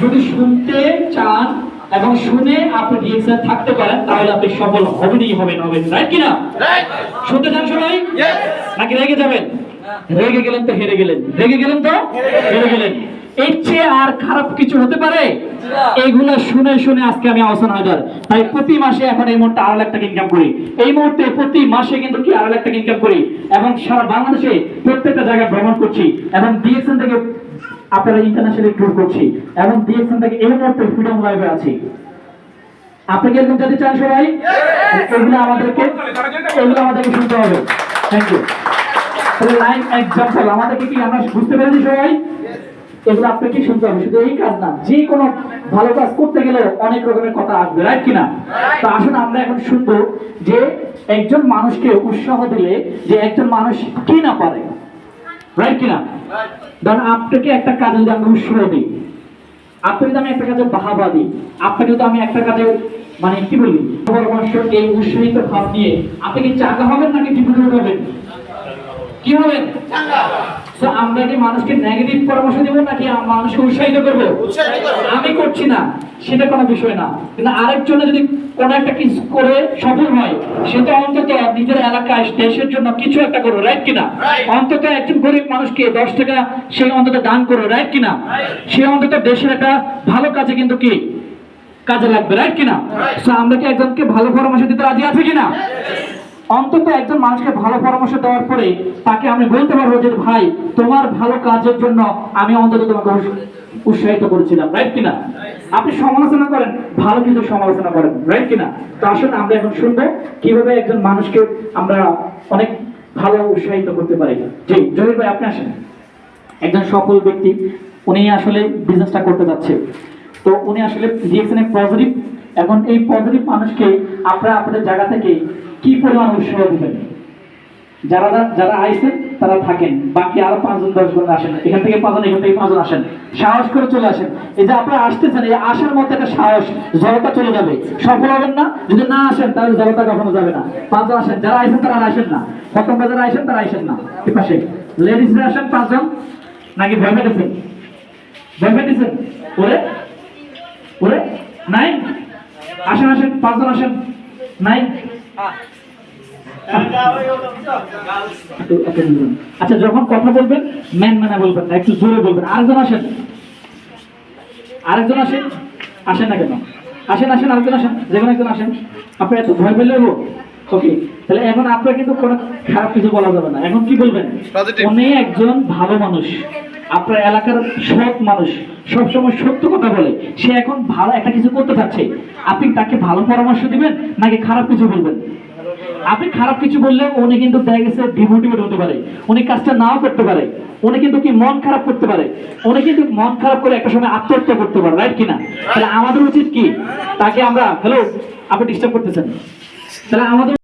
যদি শুনতে চান এবং শুনে আপনি রিয়েকশন থাকতে পারেন তাহলে আপনি সফল হবেনই হবেন হবেন রাইট কিনা শুনতে চান সবাই? নাকি রেগে যাবেন? রেগে গেলেন তো হেরে গেলেন। রেগে গেলেন তো? হেরে গেলেন। এর চেয়ে আর খারাপ কিছু হতে পারে? এইগুলো শুনে শুনে আজকে আমি অবসান হাজার তাই প্রতি মাসে এখন এই মুহূর্তে আড়াই লাখ টাকা ইনকাম করি। এই মুহূর্তে প্রতি মাসে কিন্তু কি আড়াই লাখ টাকা ইনকাম করি। এবং সারা বাংলাদেশে প্রত্যেকটা জায়গায় ভ্রমণ করছি। এবং ডিএক্সএন থেকে আপনারা ইন্টারন্যাশনাল ট্যুর করছি। এবং ডিএক্সএন থেকে এই মুহূর্তে ফ্রিডম লাইভে আছি। আপনি কি এরকম যেতে চান সবাই? এগুলো আমাদেরকে এগুলো আমাদেরকে শুনতে হবে। থ্যাংক ইউ লাইভ এক্সাম্পল আমাদেরকে কি আমরা বুঝতে পেরেছি সবাই? এগুলো আপনাকে শুনতে হবে? শুধু এই কাজ না যে কোনো ভালো কাজ করতে গেলে অনেক রকমের কথা আসবে রাইট কিনা? তো আসুন আমরা এখন শুনব যে একজন মানুষকে উৎসাহ দিলে যে একজন মানুষ কি না পারে। রাইট কিনা? ধরুন আপনাকে একটা কাজে যদি আমি উৎসাহ দিই। আপনাকে আমি একটা কাজে বাহাবা দিই আপনাকে যদি আমি একটা কাজে মানে কি বলি, পরামর্শ এই উৎসাহিত ভাব নিয়ে, আপনি কি চাঙ্গা হবেন নাকি ডিপ্লোমেট হবেন? কি হবেন? আমরা কি মানুষকে নেগেটিভ পরামর্শ দিব নাকি মানুষকে উৎসাহিত করব? আমি করছি না, সেটা কোনো বিষয় না। কিন্তু আরেকজনে যদি কোনো একটা কিছু করে সফল হয় সেটা অন্তত নিজের এলাকায় দেশের জন্য কিছু একটা করো রাইট কিনা? অন্তত একজন গরিব মানুষকে দশ টাকা সে অন্তত দান করো রাইট কিনা? সে অন্তত দেশের একটা ভালো কাজে কিন্তু কি? কাজে লাগবে রাইট কিনা? আমরা কি একজনকে ভালো পরামর্শ দিতে রাজি আছি কিনা? অন্তত একজন মানুষকে ভালো পরামর্শ দেওয়ার পরে তাকে আমি বলতে পারব যে ভাই তোমার ভালো কাজের জন্য আমি অন্তত তোমাকে উৎসাহিত করেছিলাম রাইট কিনা? আপনি সমালোচনা করেন, ভালো কিছু সমালোচনা করেন রাইট কিনা? তো আসুন, আমরা এখন শুনব কীভাবে একজন মানুষকে আমরা অনেক ভালো উৎসাহিত করতে পারি। জি, জহির ভাই, আপনি আসেন। একজন সফল ব্যক্তি, উনি আসলে বিজনেসটা করতে যাচ্ছে। তো উনি আসলে দিয়েছেন পজিটিভ এখন এই পজিটিভ মানুষকে আপনারা আপনাদের জায়গা থেকে কি পরিমাণ উৎসাহ দিবেন? যারা যারা আইছেন তারা থাকেন, বাকি আরও পাঁচজন দশ জন আসেন। এখান থেকে পাঁচজন, এখান থেকে পাঁচজন আসেন। সাহস করে চলে আসেন। এই যে আপনারা আসতেছেন, এই আসার মধ্যে একটা সাহস, জড়তা চলে যাবে। সফল হবেন না, যদি না আসেন, তাহলে জড়তা কখনো যাবে না। পাঁচজন আসেন, যারা আইছেন তারা আসেন না। প্রথম যারা আইছেন তারা আইসেন না। এই পাশে। লেডিসরা আসেন পাঁচজন। নাকি ভয় পেতেছেন ভয় পেতেছেন ওরে? ওরে? নাই? আসেন আসেন, পাঁচজন আসেন। নাই? আচ্ছা যখন কথা বলবেন ম্যান ম্যানে বলবেন না একটু জোরে বলবেন। আরেকজন আসেন। আরেকজন আসেন? আসেন না কেন? আসেন আসেন আরেকজন আসেন। যে কোনো একজন আসেন। আপনি এত ভয় পেলে ওকে তাহলে এখন আপনার কিন্তু কোনো খারাপ কিছু বলা যাবে না। এখন কি বলবেন? উনি একজন ভালো মানুষ। আপনার এলাকার সৎ মানুষ। সবসময় সত্য কথা বলে। সে এখন ভালো একটা কিছু করতে চাচ্ছে। আপনি তাকে ভালো পরামর্শ দিবেন নাকি খারাপ কিছু বলবেন? আপনি খারাপ কিছু বললে উনি কিন্তু দেখা গেছে ডিমোটিভেট হতে পারে। উনি কাজটা নাও করতে পারে। উনি কিন্তু কি মন খারাপ করতে পারে। উনি কিন্তু মন খারাপ করে একটা সময় আত্মহত্যা করতে পারে রাইট কিনা? তাহলে আমাদের উচিত কি? তাকে আমরা হ্যালো আপনি ডিস্টার্ব করতেছেন। তাহলে আমাদের